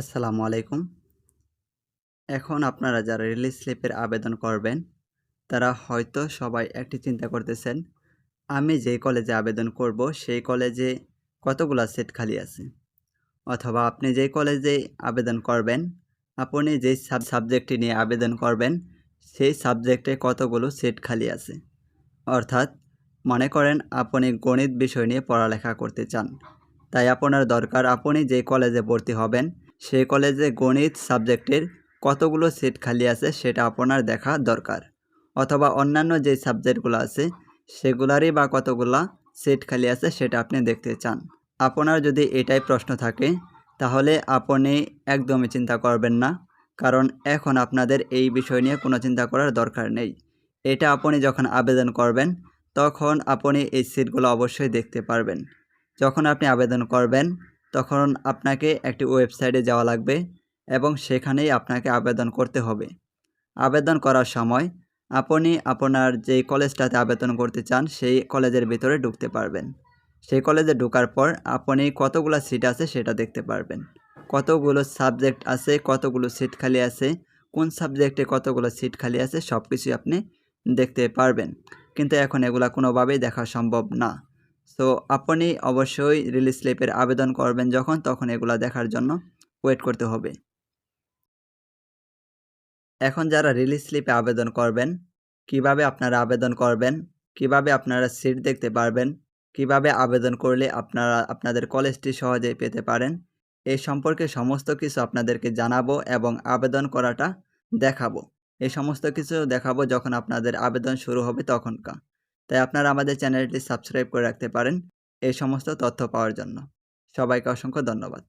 আসসালামু আলাইকুম। এখন আপনারা যারা রিলিজ স্লিপের আবেদন করবেন, তারা হয়তো সবাই একটি চিন্তা করতেছেন, আমি যেই কলেজে আবেদন করব, সেই কলেজে কতগুলো সিট খালি আছে? অথবা আপনি যেই কলেজে আবেদন করবেন, আপনি যেই সাব সাবজেক্টটি নিয়ে আবেদন করবেন, সেই সাবজেক্টে কতগুলো সিট খালি আছে? অর্থাৎ, মনে করেন আপনি গণিত বিষয় নিয়ে পড়ালেখা করতে চান, তাই আপনার দরকার আপনি যে কলেজে ভর্তি হবেন সেই কলেজে গণিত সাবজেক্টের কতগুলো সিট খালি আছে সেটা আপনার দেখা দরকার। অথবা অন্যান্য যে সাবজেক্টগুলো আছে সেগুলারই বা কতগুলা সিট খালি আছে সেটা আপনি দেখতে চান। আপনার যদি এটাই প্রশ্ন থাকে, তাহলে আপনি একদমই চিন্তা করবেন না, কারণ এখন আপনাদের এই বিষয় নিয়ে কোনো চিন্তা করার দরকার নেই। এটা আপনি যখন আবেদন করবেন, তখন আপনি এই সিটগুলো অবশ্যই দেখতে পারবেন। যখন আপনি আবেদন করবেন তখন আপনাকে একটি ওয়েবসাইটে যাওয়া লাগবে এবং সেখানেই আপনাকে আবেদন করতে হবে। আবেদন করার সময় আপনি আপনার যেই কলেজটাতে আবেদন করতে চান, সেই কলেজের ভিতরে ঢুকতে পারবেন। সেই কলেজে ঢোকার পর আপনি কতগুলো সিট আছে সেটা দেখতে পারবেন। কতগুলো সাবজেক্ট আছে, কতগুলো সিট খালি আছে, কোন সাবজেক্টে কতগুলো সিট খালি আছে সব কিছুই আপনি দেখতে পারবেন। কিন্তু এখন এগুলা কোনোভাবেই দেখা সম্ভব না। সো আপনি অবশ্যই রিলিজ স্লিপের আবেদন করবেন যখন, তখন এগুলা দেখার জন্য ওয়েট করতে হবে। এখন যারা রিলিজ স্লিপে আবেদন করবেন, কীভাবে আপনারা আবেদন করবেন, কীভাবে আপনারা সিট দেখতে পারবেন, কীভাবে আবেদন করলে আপনারা, আপনাদের কলেজটি সহজেই পেতে পারেন এই সম্পর্কে সমস্ত কিছু আপনাদেরকে জানাব এবং আবেদন করাটা দেখাবো। এই সমস্ত কিছু দেখাবো যখন আপনাদের আবেদন শুরু হবে তখনকা তাই আপনারা আমাদের চ্যানেলটি সাবস্ক্রাইব করে রাখতে পারেন এই সমস্ত তথ্য পাওয়ার জন্য। সবাইকে অসংখ্য ধন্যবাদ।